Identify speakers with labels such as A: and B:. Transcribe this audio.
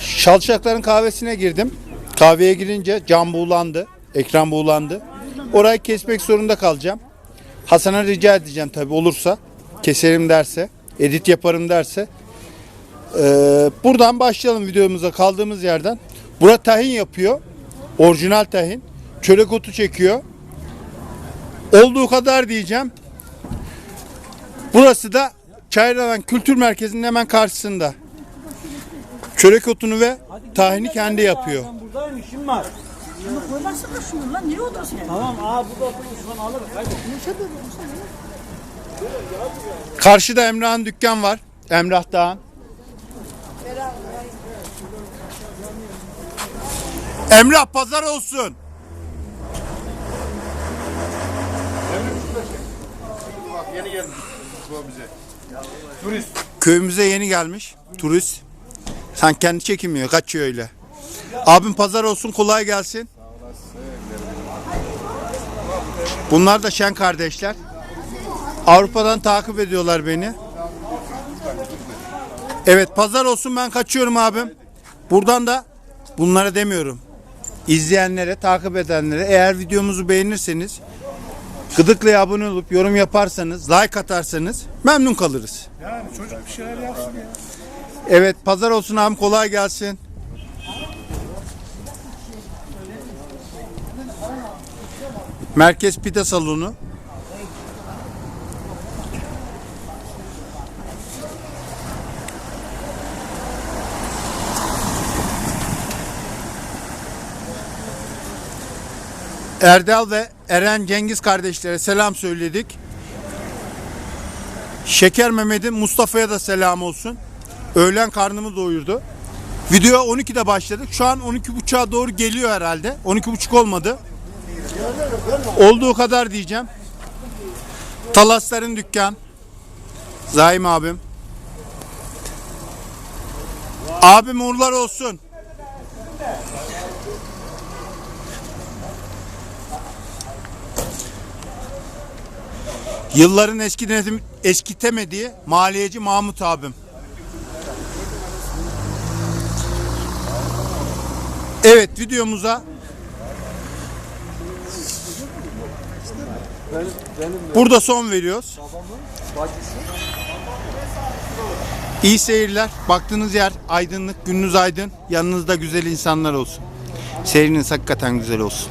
A: Şalçakların kahvesine girdim. Kahveye girince cam buğulandı. Ekran buğulandı. Orayı kesmek zorunda kalacağım. Hasan'a rica edeceğim tabi olursa. Keserim derse. Edit yaparım derse. Ee, buradan başlayalım videomuza kaldığımız yerden. Bura tahin yapıyor. Orijinal tahin. Çörek otu çekiyor. Olduğu kadar diyeceğim. Burası da Çayralan Kültür Merkezi'nin hemen karşısında. Çörek otunu ve tahini kendi yapıyor.
B: Ben buradayım işim var.
C: Şunu koymasana şunu lan niye otursun yani?
B: Tamam aa burada oturmuş lan alırım. Hadi.
A: Karşıda Emrah'ın dükkan var. Emrah Dağ'ın. Emrah pazar olsun.
D: Yeni geldi bu bize. Turist.
A: Köyümüze yeni gelmiş. Turist. Sen kendi çekinmiyor. Kaçıyor öyle. Abim pazar olsun. Kolay gelsin. Bunlar da Şen kardeşler. Avrupa'dan takip ediyorlar beni. Evet pazar olsun ben kaçıyorum abim. Buradan da bunlara demiyorum. İzleyenlere, takip edenlere eğer videomuzu beğenirseniz Gıdıklı'ya abone olup yorum yaparsanız, like atarsanız memnun kalırız.
D: Yani çocuk bir şeyler yapsın ya.
A: Evet pazar olsun abim kolay gelsin. Merkez Pide Salonu. Erdal ve Eren Cengiz kardeşlere selam söyledik. Şeker Mehmet'in Mustafa'ya da selam olsun. Öğlen karnımı doyurdu. Video 12'de başladık. Şu an 12.30'a doğru geliyor herhalde. 12.30 olmadı. Olduğu kadar diyeceğim. Talasların dükkan. Zaim abim. Abim uğurlar olsun. Yılların eskitem eskitemediği maliyeci Mahmut abim. Evet videomuza burada son veriyoruz. İyi seyirler. Baktığınız yer aydınlık, gününüz aydın. Yanınızda güzel insanlar olsun. Seyriniz hakikaten güzel olsun.